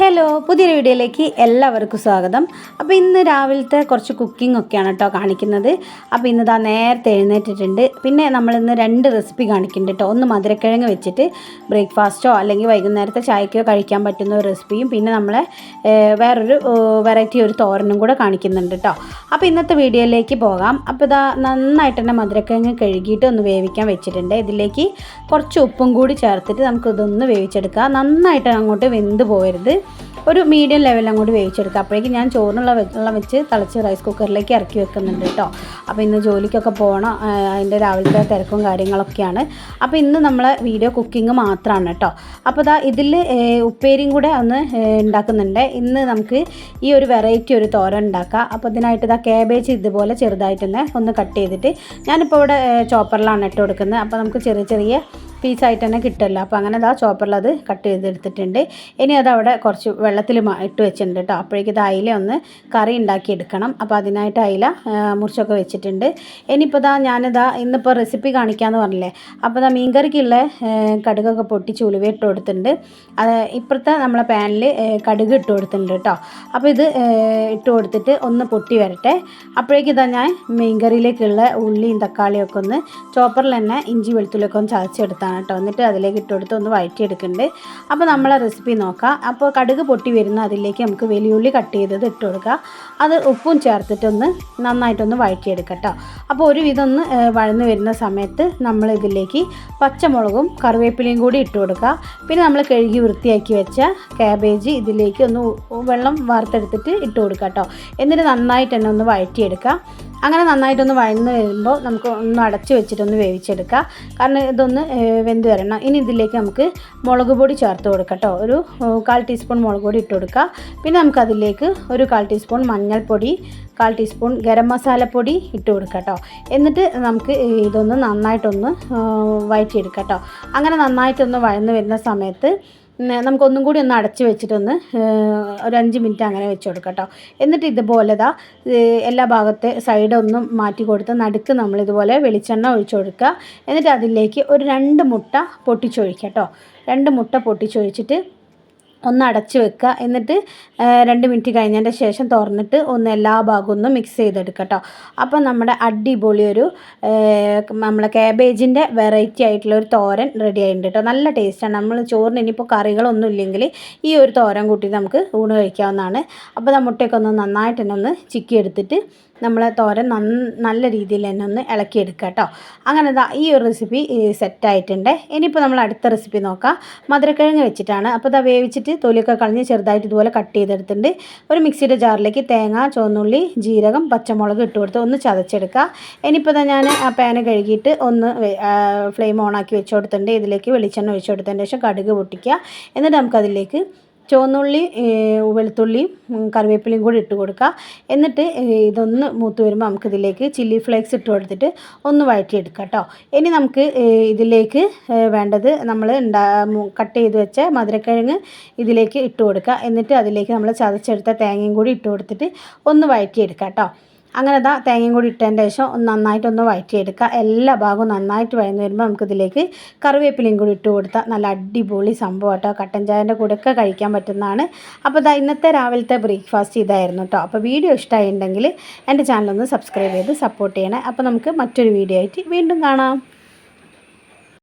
Hello പുതിയൊരു വീഡിയോയിലേക്ക് എല്ലാവർക്കും സ്വാഗതം. അപ്പോൾ ഇന്ന് രാവിലത്തെ കുറച്ച് കുക്കിംഗ് ഒക്കെയാണ് കേട്ടോ കാണിക്കുന്നത്. അപ്പോൾ ഇന്ന് ഇതാ നേരത്തെ എഴുന്നേറ്റിട്ടുണ്ട്. പിന്നെ നമ്മളിന്ന് രണ്ട് റെസിപ്പി കാണിക്കുന്നുണ്ട് കേട്ടോ ഒന്ന് മധുരക്കിഴങ്ങ് വെച്ചിട്ട് ബ്രേക്ക്ഫാസ്റ്റോ അല്ലെങ്കിൽ വൈകുന്നേരത്തെ ചായക്കോ കഴിക്കാൻ പറ്റുന്ന ഒരു റെസിപ്പിയും പിന്നെ നമ്മളെ വേറൊരു വെറൈറ്റി ഒരു തോരനും കൂടെ കാണിക്കുന്നുണ്ട് കേട്ടോ അപ്പോൾ ഇന്നത്തെ വീഡിയോയിലേക്ക് പോകാം. അപ്പോൾ ഇതാ നന്നായിട്ട് തന്നെ മധുരക്കിഴങ്ങ് കഴുകിയിട്ട് ഒന്ന് വേവിക്കാൻ വെച്ചിട്ടുണ്ട്. ഇതിലേക്ക് കുറച്ച് ഉപ്പും കൂടി ചേർത്തിട്ട് നമുക്കിതൊന്ന് വേവിച്ചെടുക്കാം. നന്നായിട്ട് അങ്ങോട്ട് വെന്ത് പോകരുത് ഒരു മീഡിയം ലെവലിൽ അങ്ങോട്ട് വേവിച്ചെടുക്കുക. അപ്പോഴേക്കും ഞാൻ ചോറിനുള്ള വെള്ളം വെച്ച് തിളച്ച് റൈസ് കുക്കറിലേക്ക് ഇറക്കി വെക്കുന്നുണ്ട് കേട്ടോ. അപ്പോൾ ഇന്ന് ജോലിക്കൊക്കെ പോകണം അതിന്റെ രാവിലത്തെ തിരക്കും കാര്യങ്ങളൊക്കെയാണ്. അപ്പോൾ ഇന്ന് നമ്മളെ വീഡിയോ കുക്കിംഗ് മാത്രമാണ് കേട്ടോ. അപ്പോൾ ഇതാ ഇതിൽ ഉപ്പേരിയും കൂടെ ഒന്ന് ഉണ്ടാക്കുന്നുണ്ട് ഇന്ന് നമുക്ക് ഈ ഒരു വെറൈറ്റി ഒരു തോരൻ ഉണ്ടാക്കാം അപ്പോൾ ഇതിനായിട്ട് ഇതാ കാബേജ് ഇതുപോലെ ചെറുതായിട്ട് തന്നെ ഒന്ന് കട്ട് ചെയ്തിട്ട് ഞാനിപ്പോൾ ഇവിടെ ചോപ്പറിലാണ് ഇട്ട് കൊടുക്കുന്നത്. അപ്പോൾ നമുക്ക് ചെറിയ ചെറിയ പീസായിട്ട് തന്നെ കിട്ടുമല്ലോ അപ്പോൾ അങ്ങനെ അതാ ചോപ്പറിൽ അത് കട്ട് ചെയ്തെടുത്തിട്ടുണ്ട്. ഇനി അത് അവിടെ കുറച്ച് വെള്ളത്തിൽ ഇട്ട് വെച്ചിട്ടുണ്ട് കേട്ടോ അപ്പോഴേക്കും ഇത് അയില ഒന്ന് കറി ഉണ്ടാക്കി എടുക്കണം അപ്പോൾ അതിനായിട്ട് അയില മുറിച്ചൊക്കെ വെച്ചിട്ടുണ്ട്. ഇനിയിപ്പോൾ ഇതാ ഞാനിതാ ഇന്നിപ്പോൾ റെസിപ്പി കാണിക്കാമെന്ന് പറഞ്ഞില്ലേ? അപ്പോൾ ഇതാ മീൻകറിക്കുള്ള കടുകൊക്കെ പൊട്ടി ഉലുവ ഇട്ട് കൊടുത്തിട്ടുണ്ട്. അത് ഇപ്പുറത്തെ നമ്മളെ പാനിൽ കടുക് ഇട്ട് കൊടുത്തിട്ടുണ്ട് കേട്ടോ അപ്പോൾ ഇത് ഇട്ട് കൊടുത്തിട്ട് ഒന്ന് പൊട്ടി വരട്ടെ. അപ്പോഴേക്കും ഇതാ ഞാൻ മീൻകറിയിലേക്കുള്ള ഉള്ളിയും തക്കാളിയും ഒക്കെ ഒന്ന് ചോപ്പറിൽ തന്നെ ഇഞ്ചി വെളുത്തുള്ളിയൊക്കെ ഒന്ന് ചതച്ചെടുത്താണ് കേട്ടോ. എന്നിട്ട് അതിലേക്ക് ഇട്ടുകൊടുത്ത് ഒന്ന് വഴറ്റിയെടുക്കുന്നുണ്ട്. അപ്പോൾ നമ്മളെ റെസിപ്പി നോക്കാം. അപ്പോൾ കടുക് പൊട്ടി വരുന്ന അതിലേക്ക് നമുക്ക് വലിയുള്ളി കട്ട് ചെയ്തത് ഇട്ട് കൊടുക്കുക അത് ഉപ്പും ചേർത്തിട്ടൊന്ന് നന്നായിട്ടൊന്ന് വഴറ്റിയെടുക്കുക കേട്ടോ. അപ്പോൾ ഒരു വിധമൊന്ന് വഴന്ന് വരുന്ന സമയത്ത് നമ്മൾ ഇതിലേക്ക് പച്ചമുളകും കറിവേപ്പിലയും കൂടി ഇട്ട് കൊടുക്കുക പിന്നെ നമ്മൾ കഴുകി വൃത്തിയാക്കി വെച്ച ക്യാബേജ് ഇതിലേക്ക് ഒന്ന് വെള്ളം വാർത്തെടുത്തിട്ട് ഇട്ട് കൊടുക്കുക കേട്ടോ. എന്നിട്ട് നന്നായിട്ട് തന്നെ ഒന്ന് വഴറ്റിയെടുക്കുക അങ്ങനെ നന്നായിട്ടൊന്ന് വഴന്ന് വരുമ്പോൾ നമുക്ക് ഒന്ന് അടച്ച് വെച്ചിട്ടൊന്ന് വേവിച്ചെടുക്കുക കാരണം ഇതൊന്ന് വെന്ത് വരണം. ഇനി ഇതിലേക്ക് നമുക്ക് മുളക് പൊടി ചേർത്ത് കൊടുക്കാം കേട്ടോ. ഒരു കാൽ ടീസ്പൂൺ മുളക് പൊടി ഇട്ട് കൊടുക്കുക പിന്നെ നമുക്കതിലേക്ക് ഒരു കാൽ ടീസ്പൂൺ മഞ്ഞൾപ്പൊടി കാൽ ടീസ്പൂൺ ഗരം മസാലപ്പൊടി ഇട്ട് കൊടുക്കുക കേട്ടോ. എന്നിട്ട് നമുക്ക് ഇതൊന്ന് നന്നായിട്ടൊന്ന് വയറ്റിയെടുക്കാം കേട്ടോ. അങ്ങനെ നന്നായിട്ടൊന്ന് വഴന്ന് വരുന്ന സമയത്ത് നമുക്കൊന്നും കൂടി ഒന്ന് അടച്ച് വെച്ചിട്ടൊന്ന് ഒരു അഞ്ച് മിനിറ്റ് അങ്ങനെ വെച്ച് കൊടുക്കാം കേട്ടോ എന്നിട്ട് ഇതുപോലെ ദാ എല്ലാ ഭാഗത്തെ സൈഡൊന്നും മാറ്റി കൊടുത്ത് നടുക്ക് നമ്മൾ ഇതുപോലെ വെളിച്ചെണ്ണ ഒഴിച്ചു കൊടുക്കുക എന്നിട്ട് അതിലേക്ക് ഒരു രണ്ട് മുട്ട പൊട്ടിച്ചൊഴിക്കുക കേട്ടോ രണ്ട് മുട്ട പൊട്ടിച്ചൊഴിച്ചിട്ട് ഒന്ന് അടച്ച് വെക്കുക. എന്നിട്ട് രണ്ട് മിനിറ്റ് കഴിഞ്ഞതിന്റെ ശേഷം തുറന്നിട്ട് ഒന്ന് എല്ലാ ഭാഗവും ഒന്ന് മിക്സ് ചെയ്തെടുക്കുക കേട്ടോ അപ്പോൾ നമ്മുടെ അടിപൊളി ഒരു നമ്മളെ ക്യാബേജിന്റെ വെറൈറ്റി ആയിട്ടുള്ള ഒരു തോരൻ റെഡി ആയിട്ടുണ്ട് കേട്ടോ നല്ല ടേസ്റ്റാണ് നമ്മൾ ചോറിന് ഇനിയിപ്പോൾ കറികളൊന്നും ഇല്ലെങ്കിൽ ഈ ഒരു തോരൻ കൂട്ടി നമുക്ക് ഊണ് കഴിക്കാവുന്നതാണ്. അപ്പോൾ ആ മുട്ടയൊക്കെ ഒന്ന് നന്നായിട്ട് തന്നെ ഒന്ന് ചിക്കി എടുത്തിട്ട് നമ്മൾ തോരൻ നല്ല രീതിയിൽ തന്നെ ഒന്ന് ഇളക്കിയെടുക്കുക കേട്ടോ അങ്ങനെ ഇതാ ഈ ഒരു റെസിപ്പി സെറ്റായിട്ടുണ്ട് ഇനിയിപ്പോൾ നമ്മൾ അടുത്ത റെസിപ്പി നോക്കാം. മധുരക്കിഴങ്ങ് വെച്ചിട്ടാണ്. അപ്പോൾ ഇതാ വേവിച്ചിട്ട് തൊലിയൊക്കെ കളഞ്ഞ് ചെറുതായിട്ട് ഇതുപോലെ കട്ട് ചെയ്തെടുത്തിട്ടുണ്ട്. ഒരു മിക്സിയുടെ ജാറിലേക്ക് തേങ്ങ ചുവന്നുള്ളി ജീരകം പച്ചമുളക് ഇട്ട് കൊടുത്ത് ഒന്ന് ചതച്ചെടുക്കുക. ഇനിയിപ്പോൾ തന്നെ ഞാൻ ആ പാന് കഴുകിയിട്ട് ഒന്ന് ഫ്ലെയിം ഓണാക്കി വെച്ച് കൊടുത്തിട്ടുണ്ട്. ഇതിലേക്ക് വെളിച്ചെണ്ണ ഒഴിച്ച് കൊടുത്തതിന് ശേഷം കടുക് പൊട്ടിക്കുക. എന്നിട്ട് നമുക്കതിലേക്ക് ചുവന്നുള്ളി വെളുത്തുള്ളിയും കറിവേപ്പിലയും കൂടി ഇട്ട് കൊടുക്കുക എന്നിട്ട് ഇതൊന്ന് മൂത്ത് വരുമ്പോൾ നമുക്കിതിലേക്ക് ചില്ലി ഫ്ലേക്സ് ഇട്ട് കൊടുത്തിട്ട് ഒന്ന് വഴറ്റിയെടുക്കുക കേട്ടോ ഇനി നമുക്ക് ഇതിലേക്ക് വേണ്ടത് നമ്മൾ കട്ട് ചെയ്ത് വെച്ച മധുരക്കിഴങ്ങ് ഇതിലേക്ക് ഇട്ട് കൊടുക്കുക എന്നിട്ട് അതിലേക്ക് നമ്മൾ ചതച്ചെടുത്ത തേങ്ങയും കൂടി ഇട്ട് കൊടുത്തിട്ട് ഒന്ന് വഴറ്റിയെടുക്കുക കേട്ടോ അങ്ങനെ ദാ തേങ്ങയും കൂടി ഇട്ടതിന്റെ ശേഷം ഒന്ന് നന്നായിട്ടൊന്ന് വഴറ്റിയെടുക്കുക. എല്ലാ ഭാഗവും നന്നായിട്ട് വഴന്ന് വരുമ്പോൾ നമുക്കിതിലേക്ക് കറിവേപ്പിലയും കൂടി ഇട്ട് കൊടുത്താൽ നല്ല അടിപൊളി സംഭവം കേട്ടോ. കട്ടൻ ചായന്റെ കൂടെയൊക്കെ കഴിക്കാൻ പറ്റുന്നതാണ്. അപ്പോൾ ദാ ഇന്നത്തെ രാവിലത്തെ ബ്രേക്ക്ഫാസ്റ്റ് ഇതായിരുന്നു കേട്ടോ. അപ്പോൾ വീഡിയോ ഇഷ്ടമായിട്ടുണ്ടെങ്കിൽ എന്റെ ചാനലൊന്ന് സബ്സ്ക്രൈബ് ചെയ്ത് സപ്പോർട്ട് ചെയ്യണേ. അപ്പോൾ നമുക്ക് മറ്റൊരു വീഡിയോ ആയിട്ട് വീണ്ടും കാണാം.